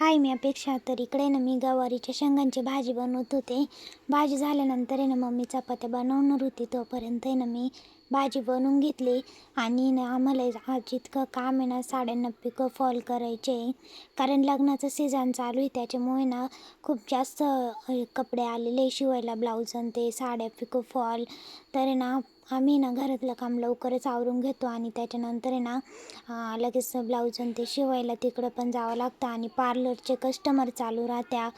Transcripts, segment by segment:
हाय मी अपेक्षा तर इकडे ना मी गवारीच्या शेंगांची भाजी बनवत होते. भाजी झाल्यानंतर आहे ना मम्मी चपात्या बनवणार होती. तोपर्यंत आहे ना मी भाजी बनवून घेतली. आणि ना आम्हाला आज इतकं काम आहे ना साड्यांना पिकं फॉल करायचे. आहे कारण लग्नाचं सीझन चालू आहे त्याच्यामुळे ना खूप जास्त कपडे आलेले शिवायला ब्लाऊज आणि ते साड्या पिको फॉल तर आहे ना आम्ही ना घरातलं काम लवकरच आवरून घेतो आणि त्याच्यानंतर आहे ना लगेच ब्लाऊज आणि ते शिवायला तिकडं पण जावं लागतं आणि पार्लरचे कस्टमर चालू राहत्या.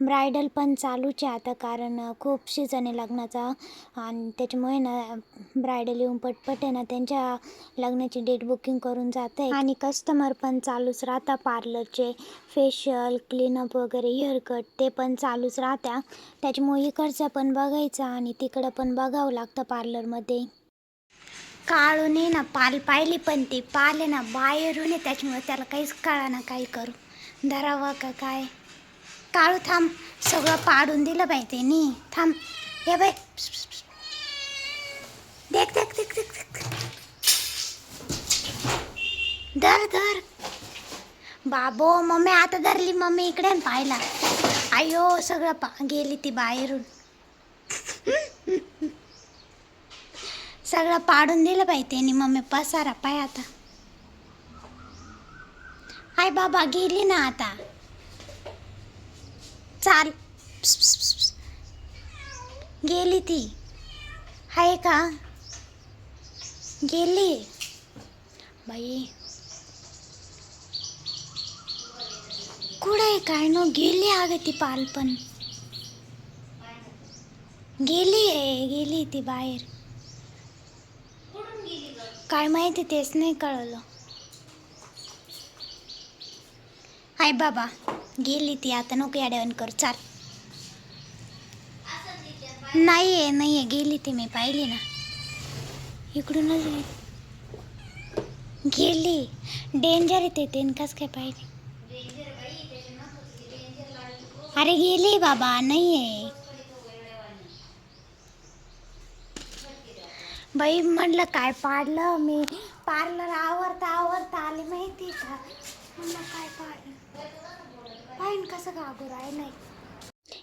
ब्रायडल पण चालूच आहे आता कारण खूप सीझन आहे लग्नाचा. आणि त्याच्यामुळे ना ब्रायडल येऊन पटपट आहे ना त्यांच्या लग्नाची डेट बुकिंग करून जात आहे आणि कस्टमर पण चालूच राहता पार्लरचे फेशियल क्लीनअप वगैरे हेअरकट ते पण चालूच राहत्या. त्याच्यामुळे इकडचं पण बघायचं आणि तिकडं पण बघावं लागतं पार्लरमध्ये काळूने ना पाल पाहिली पण ती. पाल आहे ना बाहेरून आहे त्याच्यामुळे त्याला काहीच कळा ना काही करू. धरावं का काय? काळू थांब सगळं पाडून दिलं बाई त्यांनी. थांब. हे बाई. देख देख देख देख देख. धर धर. बाबो मम्मी आता धरली मम्मी इकडे पाहिला. आयो सगळं पा गेली ती बाहेरून. सगळं पाडून दिलं बाई त्यांनी. मम्मी पसारा पाय आता. हाय बाबा गेली ना आता. चाल प्स, प्स, प्स, प्स. गेली ती. आहे का? गेली. बाई. कुठे काय नो? गेली अगं ती पाल पण. गेली आहे गेली ती बाहेर. काय माहिती तेच नाही कळलं. हाय बाबा. गेली ती आता नको याड्यावन कर चाल. नाही आहे नाही आहे गेली ती मी पाहिली ना. इकडूनच गेली. डेंजर येते ते कस काय पाहिजे अरे गेली बाबा नाही आहे बाई म्हटलं काय पाडलं मी? पार्लर आवरता आवरता आली माहिती का? म्हणलं काय पाडलं? असं कसं आहे नाही.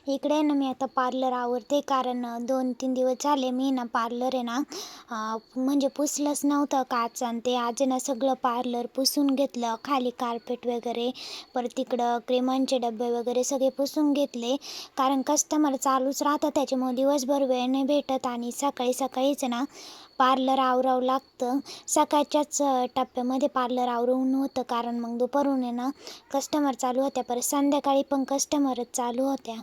इकडे ना मी आता पार्लर आवरते. कारण दोन तीन दिवस झाले मी ना पार्लर आहे ना म्हणजे पुसलंच नव्हतं काच आणि ते आज आहे ना सगळं पार्लर पुसून घेतलं. खाली कार्पेट वगैरे परत तिकडं क्रेमांचे डबे वगैरे सगळे पुसून घेतले. कारण कस्टमर चालूच राहतं त्याच्यामुळे दिवसभर वेळ नाही भेटत आणि सकाळी सकाळीच ना पार्लर आवरावं लागतं. सकाळच्याच टप्प्यामध्ये पार्लर आवरून होतं. कारण मग दुपारून आहे ना कस्टमर चालू होत्या. परत संध्याकाळी पण कस्टमरच चालू होत्या.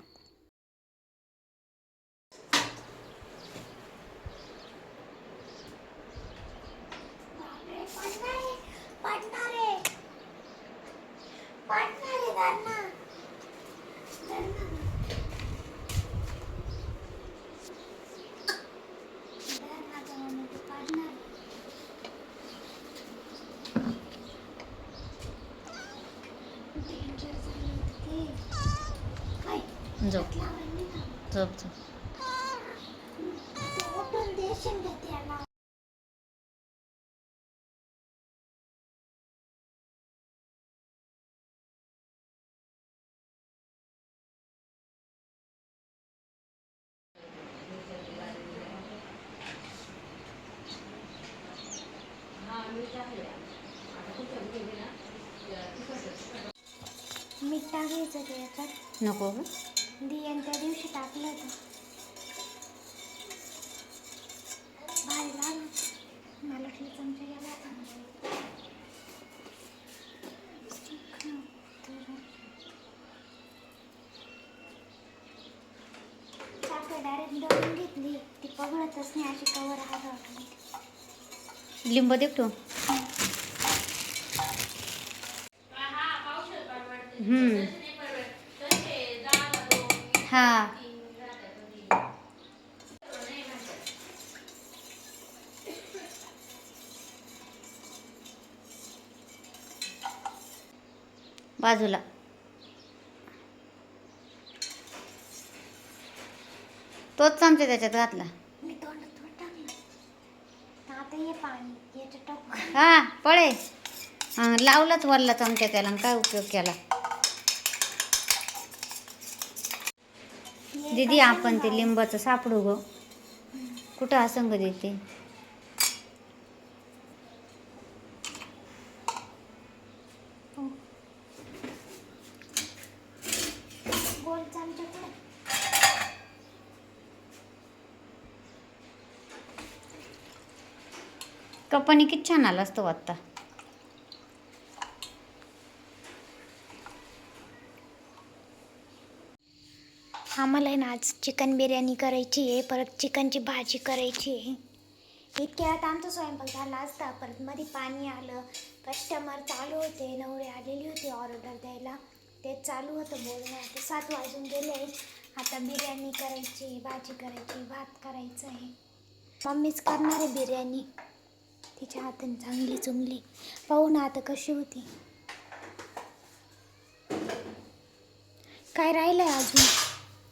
झोप झोप झोप. मीठ टाकायचं ते याच्यात नको. दियान त्या दिवशी टाकलं होतं. भारी लागलं मला वाटलं चमचा गेला होता. साखर डायरेक्ट दळून घेतली. ती पगळतच नाही अशी कवर लिंब दे तू. हम्म. बाजूला. तोच चमचे त्याच्यात घातला. हा पळे. लावलाच वरला चमचे त्याला काय उपयोग केला. दिदी आपण ते लिंबाचं सापडू ग. कुठं असं ग देते? कपानी किती छान आला असतो आत्ता आम्हाला आहे ना आज चिकन बिर्याणी करायची आहे परत चिकनची भाजी करायची आहे. इतक्यात आमचा स्वयंपाक झाला असता परत मध्ये पाणी आलं कस्टमर चालू होते नवरे आलेली होती ऑर्डर द्यायला. ते चालू होतं बोलणं आता सात वाजून गेले आता बिर्याणी करायची भाजी करायची भात करायचं आहे. मम्मीच करणार आहे बिर्याणी. तिच्या हाताने चांगली चुंगली. पाहू ना आता कशी होती. काय राहिलंय अजून?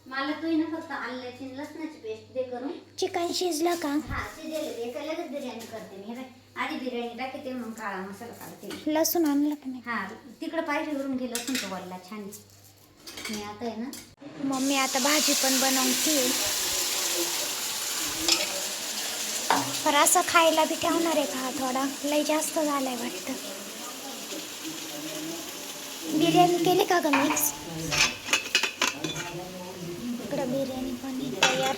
मला तू ना फक्त आल्याची लसणाची पेस्ट दे करून. चिकन शिजलं का? हा शिजेल ते का लगेच. बिर्याणी करते मी. हे. आधी बिर्याणी टाकते मग काळा मसाला काढते लसूण आणलं का नाही? हा तिकडं पायरीवरून गेलं असून तो वल्ला छान मी आता आहे ना. मम्मी आता भाजी पण बनवते. पर असं खायला बी ठेवणार आहे का थोडा? लय जास्त झालाय वाटतं. बिर्याणी केली का ग मिक्स इकडं बिर्याणी पण तयार.